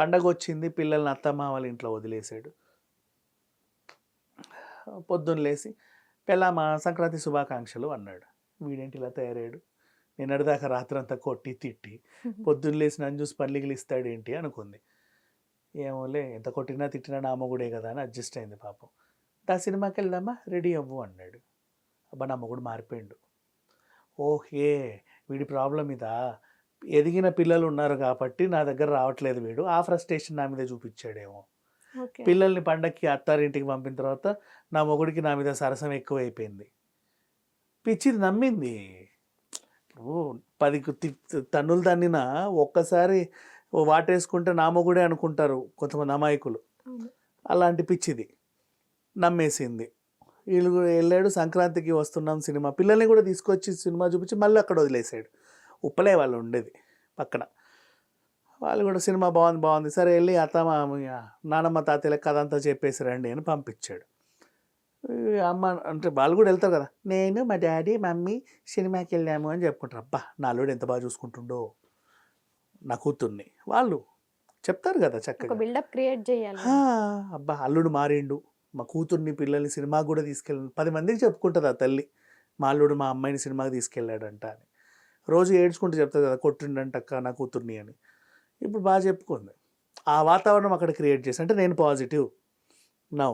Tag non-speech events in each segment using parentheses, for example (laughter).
పండగ వచ్చింది పిల్లల్ని అత్తమ్మ వాళ్ళ ఇంట్లో వదిలేశాడు పొద్దున్న లేచి పెళ్ళామా సంక్రాంతి శుభాకాంక్షలు అన్నాడు. వీడేంటి ఇలా తయారయ్యాడు? నిన్నటిదాకా రాత్రంతా కొట్టి తిట్టి (laughs) పొద్దున్న లేచి నన్ను చూసి పల్లిగిలు ఇస్తాడేంటి అనుకుంది. ఏమోలే ఎంత కొట్టినా తిట్టినా నా మొగుడే కదా అని అడ్జస్ట్ అయింది పాపం. దా సినిమాకి వెళ్దామా? రెడీ అవ్వు అన్నాడు. అబ్బా నా మొగుడు మారిపోయిండు. ఓహే వీడి ప్రాబ్లం ఇదా? ఎదిగిన పిల్లలు ఉన్నారు కాబట్టి నా దగ్గర రావట్లేదు వీడు. ఆ ఫ్రస్ట్రేషన్ నా మీద చూపించాడేమో. పిల్లల్ని పండక్కి అత్తారింటికి పంపిన తర్వాత నా మొగుడికి నా మీద సరసం ఎక్కువైపోయింది. పిచ్చిది నమ్మింది. ఇప్పుడు పది తన్నులు తన్నిన ఒక్కసారి వాటేసుకుంటే నా మొగుడే అనుకుంటారు కొంతమంది అమాయకులు. అలాంటి పిచ్చిది నమ్మేసింది. వీళ్ళు కూడా వెళ్ళాడు సంక్రాంతికి వస్తున్నాం సినిమా. పిల్లల్ని కూడా తీసుకొచ్చి సినిమా చూపించి మళ్ళీ అక్కడ వదిలేసాడు. ఉప్పలే వాళ్ళు ఉండేది పక్కన. వాళ్ళు కూడా సినిమా బాగుంది బాగుంది. సరే వెళ్ళి అత్తమ్మ నానమ్మ తాతయ్యలకు కథ అంతా చెప్పేసి రండి అని పంపించాడు. అమ్మ అంటే వాళ్ళు కూడా వెళ్తారు కదా నేను మా డాడీ మమ్మీ సినిమాకి వెళ్ళాము అని చెప్పుకుంటారు. అబ్బా నా అల్లుడు ఎంత బాగా చూసుకుంటుండో నా కూతుర్ని వాళ్ళు చెప్తారు కదా చక్కగా. బిల్డప్ క్రియేట్ చేయాలి. అబ్బా అల్లుడు మారిండు. మా కూతుర్ని పిల్లల్ని సినిమాకి కూడా తీసుకెళ్ళి పది మందికి చెప్పుకుంటుంది ఆ తల్లి. మా అల్లుడు మా అమ్మాయిని సినిమాకి తీసుకెళ్ళాడంట అని. రోజు ఏడ్చుకుంటూ చెప్తుంది కదా కొట్టిండంట నా కూతుర్ని అని. ఇప్పుడు బాగా చెప్పుకుంది. ఆ వాతావరణం అక్కడ క్రియేట్ చేసి అంటే నేను పాజిటివ్. నౌ.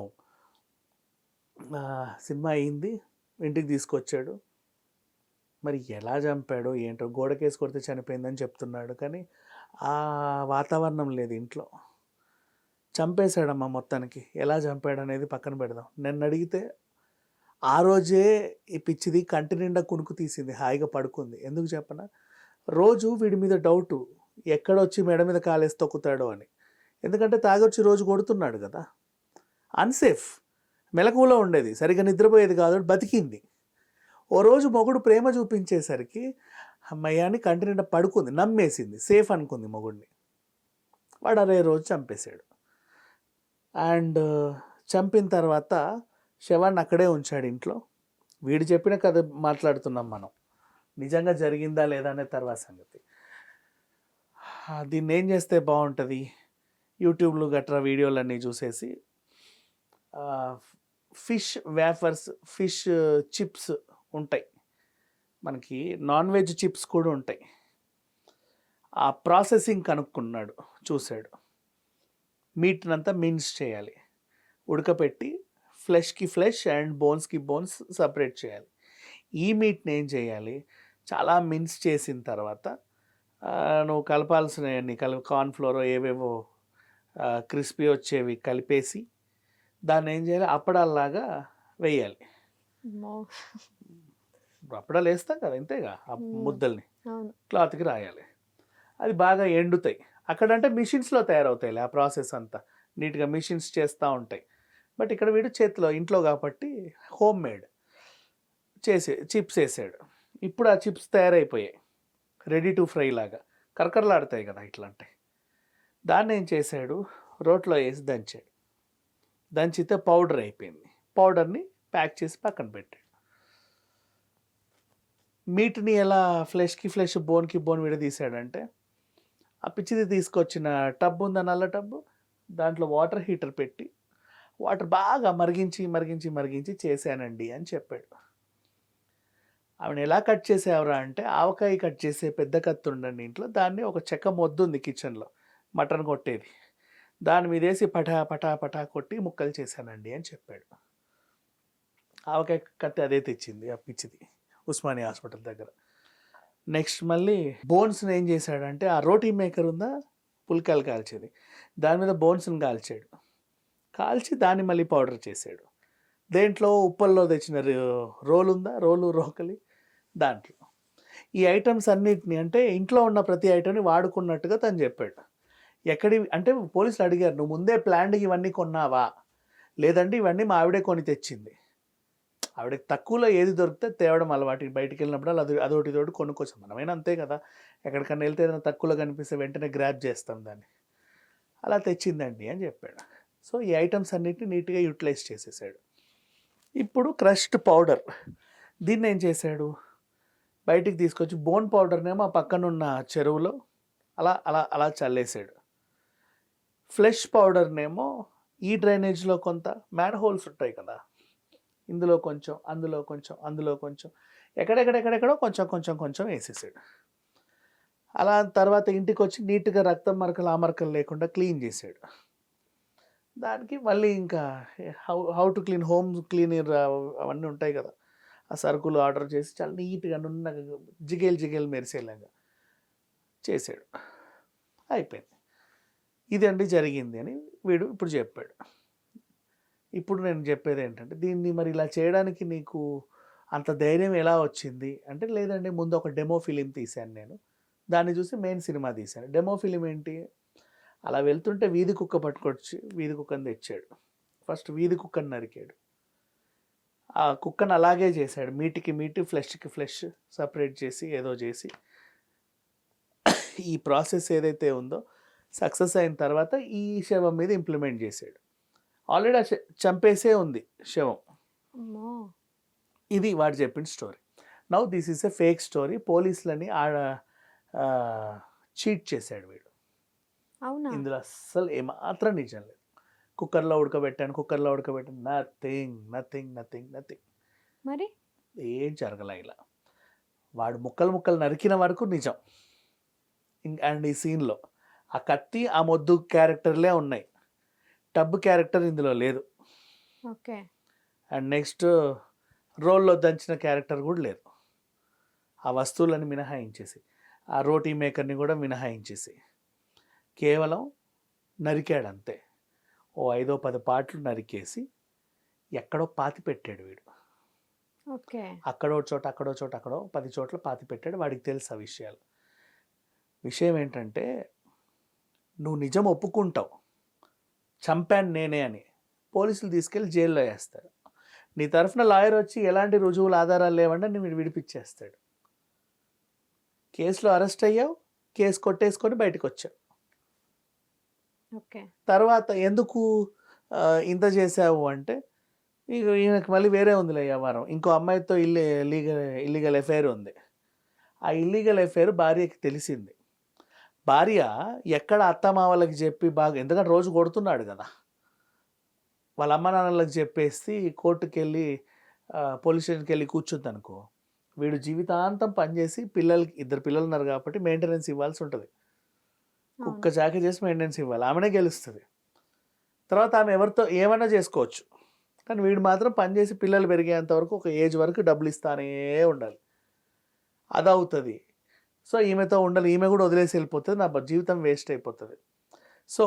సినిమా అయింది ఇంటికి తీసుకొచ్చాడు. మరి ఎలా చంపాడు ఏంటో గోడకేసి కొడితే చనిపోయిందని చెప్తున్నాడు. కానీ ఆ వాతావరణం లేదు ఇంట్లో. చంపేశాడమ్మా మొత్తానికి. ఎలా చంపాడు అనేది పక్కన పెడదాం. నన్ను అడిగితే ఆ రోజే ఈ పిచ్చిది కంటి నిండా కునుకు తీసింది హాయిగా పడుకుంది. ఎందుకు చెప్పన? రోజు వీడి మీద డౌటు ఎక్కడొచ్చి మెడ మీద కాలేసి తొక్కుతాడో అని. ఎందుకంటే తాగొచ్చి రోజు కొడుతున్నాడు కదా. అన్సేఫ్ మెలకువలో ఉండేది. సరిగ్గా నిద్రపోయేది కాదు బతికింది. ఓ రోజు మొగుడు ప్రేమ చూపించేసరికి అమ్మయ్యాన్ని కంటి నిండా పడుకుంది నమ్మేసింది. సేఫ్ అనుకుంది మొగుడిని. వాడు అరే రోజు చంపేశాడు. అండ్ చంపిన తర్వాత శవాన్ని అక్కడే ఉంచాడు ఇంట్లో. వీడు చెప్పిన కథ మాట్లాడుతున్నాం మనం. నిజంగా జరిగిందా లేదా అనే తర్వాత సంగతి. దీన్ని ఏం చేస్తే బాగుంటుంది? యూట్యూబ్లో గట్రా వీడియోలన్నీ చూసేసి ఫిష్ వేఫర్స్ ఫిష్ చిప్స్ ఉంటాయి. మనకి నాన్ వెజ్ చిప్స్ కూడా ఉంటాయి. ఆ ప్రాసెసింగ్ కనుక్కున్నాడు చూశాడు. మీట్నంతా మిన్స్ చేయాలి. ఉడకపెట్టి ఫ్లెష్కి ఫ్లెష్ అండ్ బోన్స్కి బోన్స్ సపరేట్ చేయాలి. ఈ మీట్ని ఏం చేయాలి? చాలా మిన్స్ చేసిన తర్వాత నువ్వు కలపాల్సినవన్నీ కలి కార్న్ఫ్లోర్ ఏవేవో క్రిస్పీ వచ్చేవి కలిపేసి దాన్ని ఏం చేయాలి? అప్పడాల్లాగా వేయాలి. అప్పడాలు వేస్తాం కదా ఇంతేగా ఆ. ముద్దల్ని. క్లాత్కి రాయాలి. అది బాగా ఎండుతాయి. అక్కడంటే మిషన్స్లో తయారవుతాయి ఆ ప్రాసెస్ అంతా. నీట్గా మిషన్స్ చేస్తూ ఉంటాయి. బట్ ఇక్కడ వీడు చేతిలో ఇంట్లో కాబట్టి హోమ్ మేడ్. చేసే చిప్స్ వేసాడు. ఇప్పుడు ఆ చిప్స్ తయారైపోయాయి. రెడీ టు ఫ్రై లాగా. కరకరలాడతాయి కదా ఇట్లా అంటే దాన్ని ఏం చేశాడు? రోట్లో వేసి దంచాడు. దంచితే పౌడర్ అయిపోయింది. పౌడర్ని ప్యాక్ చేసి పక్కన పెట్టాడు. మీట్ని ఎలా ఫ్లెష్కి ఫ్లెష్ బోన్కి బోన్ విడదీశాడంటే ఆ పిచ్చిది తీసుకొచ్చిన టబ్ ఉందా నల్ల టబ్బు దాంట్లో వాటర్ హీటర్ పెట్టి వాటర్ బాగా మరిగించి మరిగించి మరిగించి చేశానండి అని చెప్పాడు. ఆవిడ ఎలా కట్ చేసేవరా అంటే ఆవకాయ కట్ చేసే పెద్ద కత్తి ఉండండి ఇంట్లో దాన్ని ఒక చెక్క మొద్దు ఉంది కిచెన్లో మటన్ కొట్టేది. దాని మీదేసి పటా పటా పటా కొట్టి ముక్కలు చేశానండి అని చెప్పాడు. ఆవకాయ కత్తి అదే తెచ్చింది ఆ పిచ్చిది ఉస్మానియా హాస్పిటల్ దగ్గర. నెక్స్ట్ మళ్ళీ బోన్స్ని ఏం చేశాడంటే ఆ రోటీ మేకర్ ఉందా? పుల్కాయలు కాల్చేది. దాని మీద బోన్స్ని కాల్చాడు. కాల్చి దాన్ని మళ్ళీ పౌడర్ చేసాడు దేంట్లో ఉప్పల్లో తెచ్చిన రోలు ఉందా రోలు రోకలి? దాంట్లో. ఈ ఐటమ్స్ అన్నిటిని అంటే ఇంట్లో ఉన్న ప్రతి ఐటమ్ని వాడుకున్నట్టుగా తను చెప్పాడు. ఎక్కడి అంటే పోలీసులు అడిగారు నువ్వు ముందే ప్లాన్డ్ ఇవన్నీ కొన్నావా? లేదంటే ఇవన్నీ మా ఆవిడే కొని తెచ్చింది. ఆవిడకి తక్కువలో ఏది దొరికితే తేవడం అలవాటు. బయటికి వెళ్ళినప్పుడు అది అదొకటి తోటి కొనుక్కొచ్చాం మనమైనా అంతే కదా. ఎక్కడికన్నా వెళ్తే ఏదైనా తక్కువలో కనిపిస్తే వెంటనే గ్రాప్ చేస్తాం దాన్ని. అలా తెచ్చిందండి అని చెప్పాడు. సో ఈ ఐటమ్స్ అన్నిటిని నీట్గా యూటిలైజ్ చేసేసాడు. ఇప్పుడు క్రష్డ్ పౌడర్. దీన్ని ఏం చేశాడు? బయటికి తీసుకొచ్చి బోన్ పౌడర్నేమో ఆ పక్కనున్న చెరువులో అలా అలా అలా చల్లేసాడు. ఫ్లెష్ పౌడర్నేమో ఈ డ్రైనేజ్లో కొంత మ్యాడ్ హోల్స్ ఉంటాయి కదా? ఇందులో కొంచెం అందులో కొంచెం అందులో కొంచెం ఎక్కడెక్కడెక్కడెక్కడో కొంచెం కొంచెం కొంచెం వేసేసాడు. అలా తర్వాత ఇంటికి వచ్చి నీట్గా రక్తం మరకలు ఆ మరకలు లేకుండా క్లీన్ చేసాడు దానికి మళ్ళీ ఇంకా how how to clean home cleaner అవన్నీ ఉంటాయి కదా. ఆ సరుకులు ఆర్డర్ చేసి చాలా నీట్గా నున్న జిగేల్ జిగేలు మెరిసేలాగా చేసాడు. అయిపోయింది. ఇదండి జరిగింది అని వీడు ఇప్పుడు చెప్పాడు. ఇప్పుడు నేను చెప్పేది ఏంటంటే దీన్ని మరి ఇలా చేయడానికి నీకు అంత ధైర్యం ఎలా వచ్చింది? అంటే లేదండి ముందు ఒక డెమో ఫిలిం తీశాను నేను. దాన్ని చూసి మెయిన్ సినిమా తీశాను. డెమో ఫిలిం ఏంటి? అలా వెళ్తుంటే వీధి కుక్క పట్టుకొచ్చి వీధి కుక్కని తెచ్చాడు. ఫస్ట్ వీధి కుక్కని నరికాడు. ఆ కుక్కను అలాగే చేశాడు. మీటికి మీటి ఫ్లెష్కి ఫ్లెష్ సపరేట్ చేసి ఏదో చేసి. ఈ ప్రాసెస్ ఏదైతే ఉందో సక్సెస్ అయిన తర్వాత ఈ శవం మీద ఇంప్లిమెంట్ చేశాడు. ఆల్రెడీ చంపేసే ఉంది శవం. ఇది వాడు చెప్పిన story. Now this is a fake story. పోలీసులని ఆడ చీట్ చేశాడు వీడు. ఇందులో అస్సలు ఏమాత్రం నిజం లేదు. కుక్కర్లో ఉడకబెట్టాను కుక్కర్లో ఉడకబెట్టాను. నథింగ్ నథింగ్ నథింగ్ నథింగ్ మరి? ఏం జరగలే ఇలా. వాడు ముక్కలు ముక్కలు నరికిన వరకు నిజం. అండ్ ఈ సీన్లో ఆ కత్తి ఆ మొద్దు క్యారెక్టర్లే ఉన్నాయి. టబ్ క్యారెక్టర్ ఇందులో లేదు. ఓకే. అండ్ నెక్స్ట్ రోల్లో దంచిన క్యారెక్టర్ కూడా లేదు. ఆ వస్తువులను మినహాయించేసి ఆ రోటీ మేకర్ని కూడా మినహాయించేసి. కేవలం నరికాడు అంతే ఓ ఐదో పది పాటలు నరికేసి ఎక్కడో పాతి పెట్టాడు వీడు. ఓకే. అక్కడో చోట అక్కడో చోట అక్కడో పది చోట్ల పాతి పెట్టాడు. వాడికి తెలుసు ఆ విషయాలు. విషయం ఏంటంటే నువ్వు నిజం ఒప్పుకుంటావు. చంపాను నేనే అని పోలీసులు తీసుకెళ్ళి జైల్లో వేస్తాడు నీ తరఫున లాయర్ వచ్చి ఎలాంటి రుజువులు ఆధారాలు లేవంటే నేను విడిపించేస్తాడు. కేసులో అరెస్ట్ అయ్యావు కేసు కొట్టేసుకొని బయటకు వచ్చావు తర్వాత ఎందుకు ఇంత చేసావు అంటే ఇక ఈయనకి మళ్ళీ వేరే ఉందిలే వ్యవహారం. ఇంకో అమ్మాయితో ఇల్లి లీగల్ ఇల్లీగల్ ఎఫైర్ ఉంది. ఆ ఇల్లీగల్ ఎఫైర్ భార్యకి తెలిసింది. భార్య ఎక్కడ అత్తమామలకి చెప్పి బాగా ఎందుకంటే రోజు కొడుతున్నాడు కదా. వాళ్ళ అమ్మ నాన్నలకు చెప్పేసి కోర్టుకి వెళ్ళి పోలీస్ స్టేషన్కి వెళ్ళి కూర్చుంది అనుకో వీడు జీవితాంతం పనిచేసి పిల్లలకి ఇద్దరు పిల్లలు ఉన్నారు కాబట్టి మెయింటెనెన్స్ ఇవ్వాల్సి ఉంటుంది. కుక్క చాక చేసి మెయింటెన్స్ ఇవ్వాలి. ఆమెనే గెలుస్తుంది. తర్వాత ఆమె ఎవరితో ఏమైనా చేసుకోవచ్చు. కానీ వీడు మాత్రం పనిచేసి పిల్లలు పెరిగేంత వరకు ఒక ఏజ్ వరకు డబ్బులు ఇస్తానే ఉండాలి. అది అవుతుంది సో ఈమెతో ఉండాలి. ఈమె కూడా వదిలేసి వెళ్ళిపోతుంది. నా జీవితం వేస్ట్ అయిపోతుంది. సో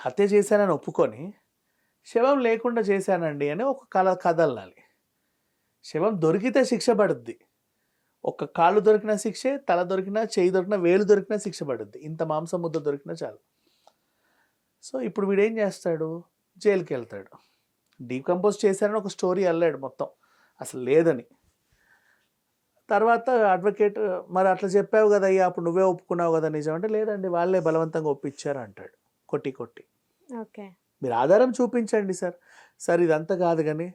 హత్య చేశానని ఒప్పుకొని శవం లేకుండా చేశానండి అని ఒక కళ కదలాలి శవం దొరికితే శిక్ష పడుద్ది. ఒక్క కాళ్ళు దొరికిన శిక్షే తల దొరికినా చేయి దొరికినా వేలు దొరికినా శిక్ష పడుద్ది. ఇంత మాంసం ముద్ద దొరికినా చాలు. సో ఇప్పుడు వీడు ఏం చేస్తాడు? జైలుకి వెళ్తాడు. డీకంపోజ్ చేశారని ఒక స్టోరీ అల్లాడు మొత్తం. అసలు లేదని. తర్వాత అడ్వకేట్ మరి అట్లా చెప్పావు కదా అయ్యా అప్పుడు నువ్వే ఒప్పుకున్నావు కదా నిజం? అంటే లేదండి వాళ్ళే బలవంతంగా ఒప్పించారు అంటాడు. కొట్టి కొట్టి. ఓకే. మీరు ఆధారం చూపించండి సార్. సార్ ఇదంతా కాదు కానీ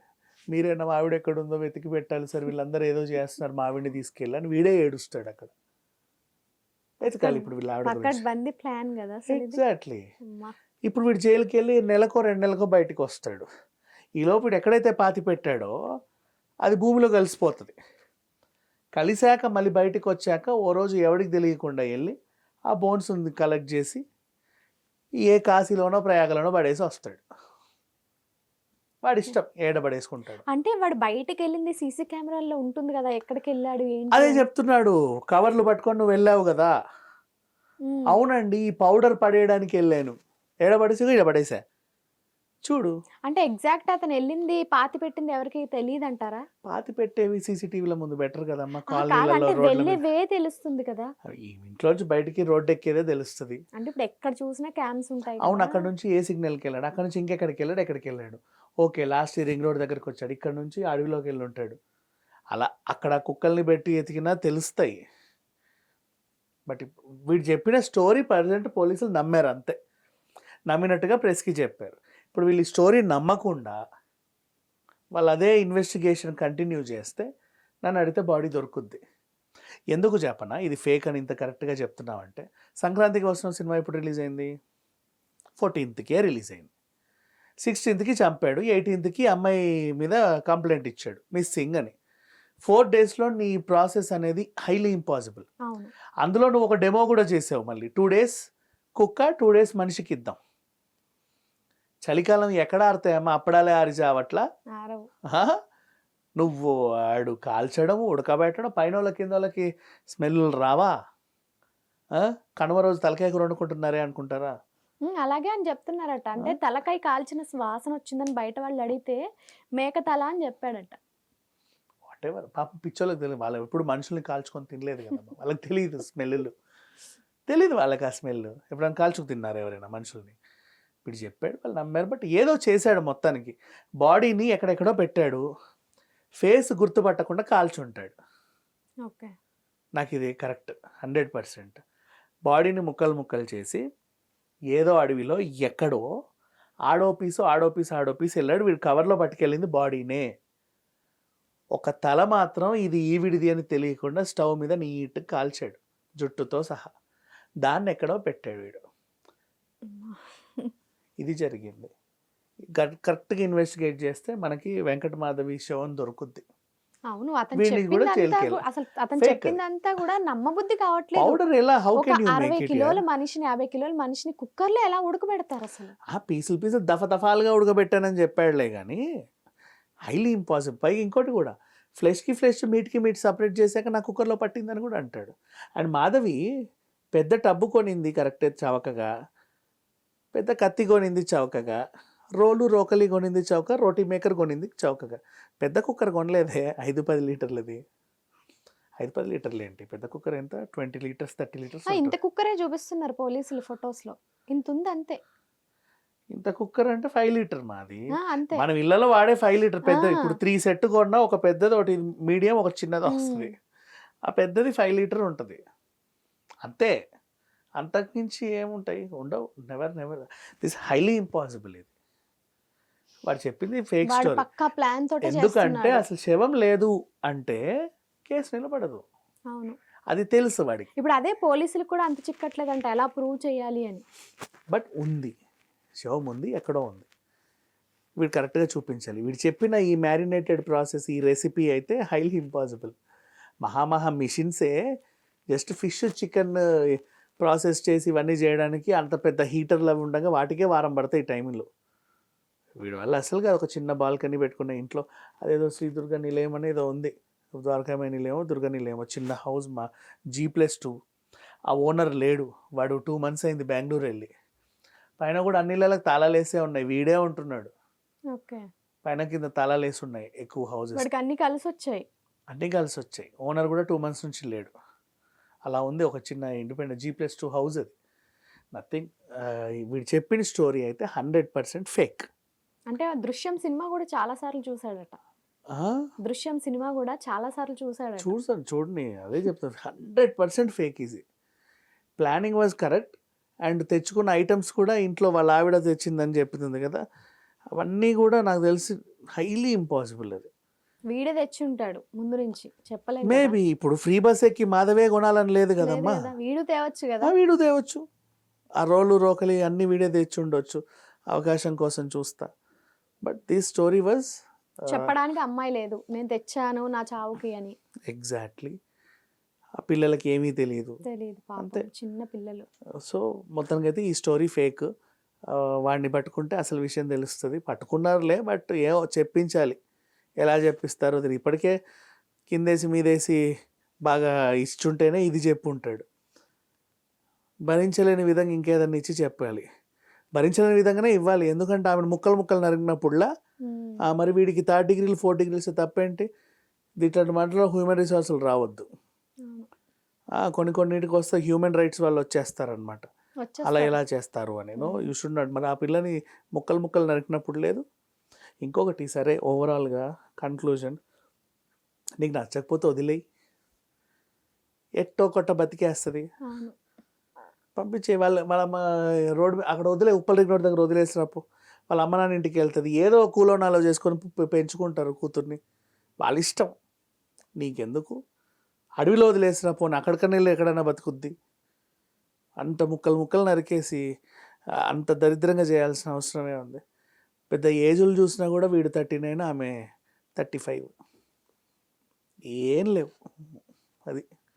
మీరే నా మావిడ ఎక్కడ ఉందో వెతికి పెట్టాలి సార్ వీళ్ళందరూ ఏదో చేస్తున్నారు మావిడిని తీసుకెళ్ళి అని వీడే ఏడుస్తాడు అక్కడ. వెతకాలి ఇప్పుడు వీళ్ళ ఆవిడ ప్లాన్ కదా ఎగ్జాక్ట్లీ. ఇప్పుడు వీడు జైలుకి వెళ్ళి నెలకో రెండు నెలకో బయటకు వస్తాడు. ఈ లోపు ఎక్కడైతే పాతి పెట్టాడో అది భూమిలో కలిసిపోతుంది. కలిశాక మళ్ళీ బయటకు వచ్చాక ఓ రోజు ఎవడికి తెలియకుండా వెళ్ళి ఆ బోన్స్ కలెక్ట్ చేసి ఏ కాశీలోనో ప్రయాగలోనో పడేసి వస్తాడు. వాడి ఇష్టం ఏడ పడేసుకుంటాడు అంటే వాడు బయటకు వెళ్ళింది సీసీ కెమెరాల్లో ఉంటుంది కదా ఎక్కడికి వెళ్ళాడు అదే. చెప్తున్నాడు కవర్లు పట్టుకొని నువ్వు వెళ్ళావు కదా. అవునండి ఈ పౌడర్ పడేయడానికి వెళ్ళాను ఏడ పడేసి ఈడ పడేసా చూడు. అంటే ఎగ్జాక్ట్ అతను వెళ్ళింది పాతి పెట్టింది ఎవరికి తెలియదు అంటారా పాతి పెట్టేవి సీసీటీవీల ముందు బెటర్ కదమ్మా ఆ, కాదు కాలనీలలో అంటే రోడ్ల వెళ్ళే మీద. వే తెలుస్తుంది కదా. ఇంట్లోంచి బయటికి రోడ్డు ఎక్కేదే తెలుస్తుంది. అంటే ఇప్పుడు ఎక్కడ చూసినా క్యామ్స్ ఉంటాయి అవును కదా. అక్కడ నుంచి ఏ సిగ్నల్కి వెళ్ళాడు? అక్కడ నుంచి ఇంకెక్కడికి వెళ్ళాడు? ఎక్కడికి వెళ్ళాడు? ఓకే లాస్ట్ రింగ్ రోడ్ దగ్గరికి వచ్చాడు. ఇక్కడ నుంచి అడవిలోకి వెళ్ళి ఉంటాడు. అలా అక్కడ కుక్కల్ని పెట్టి ఎతికినా తెలుస్తాయి. బట్ ఇప్- వీడు చెప్పిన స్టోరీ ప్రజెంట్ పోలీసులు నమ్మారు అంతే. నమ్మినట్టుగా ప్రెస్కి చెప్పారు. ఇప్పుడు వీళ్ళు ఈ స్టోరీ నమ్మకుండా వాళ్ళు అదే ఇన్వెస్టిగేషన్ కంటిన్యూ చేస్తే నన్ను అడిగితే బాడీ దొరుకుద్ది. ఎందుకు చెప్పనా? ఇది ఫేక్ అని ఇంత కరెక్ట్గా చెప్తున్నావంటే సంక్రాంతికి వస్తున్న సినిమా ఇప్పుడు రిలీజ్ అయింది? ఫోర్టీన్త్కే రిలీజ్ అయింది. సిక్స్టీన్త్కి చంపాడు ఎయిటీన్త్కి అమ్మాయి మీద కంప్లైంట్ ఇచ్చాడు మిస్సింగ్ అని. ఫోర్ డేస్లో నీ ప్రాసెస్ అనేది హైలీ ఇంపాసిబుల్. అందులో నువ్వు ఒక డెమో కూడా చేసావు మళ్ళీ. టూ డేస్ కుక్క టూ డేస్ మనిషికి ఇద్దాం. చలికాలం ఎక్కడ ఆడతాయమ్మా అప్పడాలే ఆరిజావట్లా ఆరవు. ఆ? నువ్వు ఆడు కాల్చడం ఉడకబెట్టడం పైన వాళ్ళకి కింద వాళ్ళకి స్మెల్ రావా? కనుమ రోజు తలకాయ కూర వండుకుంటున్నారే అనుకుంటారా? అలాగే అని చెప్తున్నారట. అంటే తలకాయ కాల్చిన వాసన వచ్చిందని బయట వాళ్ళు అడిగితే మేక తల అని చెప్పాడట. వాట్ ఎవర్ పాపం పిచ్చోళ్ళకి తెలియదు వాళ్ళు ఎప్పుడు మనుషుల్ని కాల్చుకొని తినలేదు కదా వాళ్ళకి తెలియదు స్మెల్ తెలియదు వాళ్ళకి ఆ స్మెల్ ఎప్పుడైనా కాల్చుకు తిన్నారు ఎవరైనా మనుషుల్ని? ఇప్పుడు చెప్పాడు వాళ్ళు నమ్మారు. బట్ ఏదో చేశాడు మొత్తానికి. బాడీని ఎక్కడెక్కడో పెట్టాడు. ఫేస్ గుర్తుపట్టకుండా కాల్చుంటాడు. ఓకే. నాకు ఇది కరెక్ట్ హండ్రెడ్ పర్సెంట్. బాడీని ముక్కలు ముక్కలు చేసి ఏదో అడవిలో ఎక్కడో ఆడో పీసు ఆడో పీసు ఆడో పీసు వెళ్ళాడు. వీడు కవర్లో పట్టుకెళ్ళింది బాడీనే. ఒక తల మాత్రం ఇది ఈవిడిది అని తెలియకుండా స్టవ్ మీద నీట్ కాల్చాడు. జుట్టుతో సహా. దాన్ని ఎక్కడో పెట్టాడు వీడు. ఇది జరిగింది. కరెక్ట్- కరెక్ట్గా ఇన్వెస్టిగేట్ చేస్తే మనకి వెంకట మాధవి శవం దొరుకుద్ది. అవును అతను చెప్పిందంతా అసలు అతను. చెప్పిందంతా కూడా నమ్మబుద్ధి కావట్లేదు. పౌడర్ ఎలా? హౌ ఒక కెన్ యూ అరవై మేక్ ఇట్ కిలోల మనిషిని కిలోల మనిషిని కుక్కర్లో ఎలా ఉడకబెడతారు అసలు? ఆ పీసులు పీసులు దఫ దఫాలుగా ఉడకబెట్టానని చెప్పాడులే కానీ హైలీ ఇంపాసిబుల్ పైగా ఇంకోటి కూడా ఫ్లెష్కి ఫ్లెష్ మీట్కి మీట్ సపరేట్ చేశాక నా కుక్కర్లో పట్టిందని కూడా అంటాడు. అండ్ మాధవి పెద్ద టబ్బు కొనింది కరెక్టే చవకగా. పెద్ద కత్తి కొనింది చౌకగా రోలు రోకలి కొనింది చౌక రోటీ మేకర్ కొనింది చౌకగా. పెద్ద కుక్కర్ కొనలేదే ఐదు పది లీటర్లది. ఐదు పది లీటర్లు ఏంటి? పెద్ద కుక్కర్ ఎంత? ట్వంటీ లీటర్స్ థర్టీ లీటర్స్ ఇంత కుక్కరే చూపిస్తున్నారు పోలీసులు ఫొటోస్లో ఇంత ఉంది అంతే. ఇంత కుక్కర్ అంటే ఫైవ్ లీటర్ మాది. మనం ఇళ్ళలో వాడే ఫైవ్ లీటర్ పెద్ద. ఇప్పుడు త్రీ సెట్ కొన్నా ఒక పెద్దది ఒకటి మీడియం ఒక చిన్నది. వస్తుంది. ఆ పెద్దది ఫైవ్ లీటర్ ఉంటుంది. అంతే. అంతకుమించి ఏముంటాయి? ఉండవు. Never never this highly impossible ఇది. వాడు చెప్పింది ఫేక్ స్టోరీ పక్కా ప్లాన్ తోటే ఎందుకంటే అసలు శవం లేదు అంటే కేసు నిలబడదు. అవును. అది తెలుసు వాడికి. ఇప్పుడు అదే పోలీసులు కూడా అంత చిక్కట్లేదంట. ఎలా ప్రూవ్ చేయాలి అని. బట్ ఉంది. శవం ఉంది ఎక్కడో ఉంది. వీడు కరెక్ట్గా చూపించాలి. వీడు చెప్పిన ఈ మ్యారినేటెడ్ ప్రాసెస్ ఈ రెసిపీ అయితే హైలీ ఇంపాసిబుల్ మహామహా మిషన్సే జస్ట్ ఫిష్ చికెన్ ప్రాసెస్ చేసి ఇవన్నీ చేయడానికి అంత పెద్ద హీటర్లు అవి ఉండగా వాటికే వారం పడతాయి ఈ టైంలో వీడి వల్ల అసలుగా ఒక చిన్న బాల్కనీ పెట్టుకున్న ఇంట్లో. అదేదో శ్రీ దుర్గా నిలయం అనేదో ఉంది. ద్వారకామయ నిలయమో దుర్గా నిలయమో చిన్న హౌస్ మా జీ ప్లస్ టూ. ఆ ఓనర్ లేడు. వాడు టూ మంత్స్ అయింది బెంగళూరు వెళ్ళి. పైన కూడా అన్ని ఇళ్ళకి తాళాలు వేసే ఉన్నాయి. వీడే ఉంటున్నాడు. ఓకే. పైన కింద తాళాలు వేసి ఉన్నాయి ఎక్కువ హౌసెస్. అన్ని కలిసి వచ్చాయి అన్నీ కలిసి వచ్చాయి ఓనర్ కూడా టూ మంత్స్ నుంచి లేడు. అలా ఉంది ఒక చిన్న independent G plus two house అది. నథింగ్ వీడు చెప్పిన స్టోరీ అయితే హండ్రెడ్ పర్సెంట్ ఫేక్ అంటే ఆ దృశ్యం సినిమా కూడా చాలా సార్లు చూసాడట దృశ్యం సినిమా కూడా చాలా సార్లు చూసాడట చూసాను చూడండి అదే చెప్తాను. హండ్రెడ్ పర్సెంట్ ఫేక్ ఇది ప్లానింగ్ వాజ్ కరెక్ట్ అండ్ తెచ్చుకున్న ఐటమ్స్ కూడా ఇంట్లో వాళ్ళ ఆవిడ తెచ్చిందని చెప్తుంది కదా. అవన్నీ కూడా నాకు తెలిసి హైలీ ఇంపాసిబుల్ అది. వీడే తెచ్చి ఉంటాడు ముందు నుంచి. చెప్పలేదు. మేబీ ఇప్పుడు ఫ్రీ బస్ ఎక్కి మాధవే కొనాలని లేదు కదమ్మా? కదా, వీడు తేవచ్చు కదా. ఆ వీడు తేవచ్చు. ఆ రోలు రోకలి అన్ని వీడే తెచ్చి ఉండొచ్చు అవకాశం కోసం చూస్తా. బట్ దిస్ స్టోరీ వాజ్ చెప్పడానికి అమ్మాయి లేదు. నేను తెచ్చాను నా చావుకి అని. ఎగ్జాక్ట్లీ ఆ పిల్లలకి ఏమీ తెలియదు తెలియదు అంతే. చిన్న పిల్లలు. సో మొత్తానికి అయితే ఈ స్టోరీ ఫేక్ వాడిని పట్టుకుంటే అసలు విషయం తెలుస్తుంది. పట్టుకున్నారులే బట్ ఏమో చెప్పించాలి. ఎలా చెప్పిస్తారో తెలియదు ఇప్పటికే కిందేసి మీదేసి బాగా ఇచ్చుంటేనే ఇది చెప్పుంటాడు. భరించలేని విధంగా ఇంకేదన్నా ఇచ్చి చెప్పాలి. భరించలేని విధంగానే ఇవ్వాలి. ఎందుకంటే ఆమె ముక్కలు ముక్కలు నరికినప్పుడులా ఉమ్, ఆ, మరి వీడికి థర్డ్ డిగ్రీలు ఫోర్ డిగ్రీస్ తప్పేంటి? ఇట్లాంటి మాటలో హ్యూమన్ రిసోర్సులు రావద్దు. కొన్ని కొన్నిటికి వస్తే హ్యూమన్ రైట్స్ వాళ్ళు వచ్చేస్తారనమాట అలా. ఎలా చేస్తారు అని యూ షుడ్ నాట్ మరి ఆ పిల్లని ముక్కలు ముక్కలు నరికినప్పుడు లేదు. ఇంకొకటి సరే ఓవరాల్గా కన్క్లూజన్. నీకు నచ్చకపోతే వదిలేయి. ఎట్టో కొట్ట బతికేస్తుంది. పంపించే వాళ్ళ వాళ్ళ అమ్మ రోడ్ మీద- అక్కడ వదిలే ఉప్పల్ రోడ్ దగ్గర వదిలేసినప్పు వాళ్ళ అమ్మ నాన్న ఇంటికి వెళ్తుంది. ఏదో కూలోనాలో చేసుకొని పెంచుకుంటారు కూతుర్ని. వాళ్ళ ఇష్టం. నీకెందుకు? అడవిలో వదిలేసిన పోనీ అక్కడికన్నా వెళ్ళి ఎక్కడైనా బతుకుద్ది. అంత ముక్కలు ముక్కలు నరికేసి అంత దరిద్రంగా చేయాల్సిన అవసరమే ఉంది. పెద్ద ఏజ్లు చూసినా కూడా వీడు థర్టీ నైన్ ఆమె థర్టీ ఫైవ్. ఏం లేవు. అది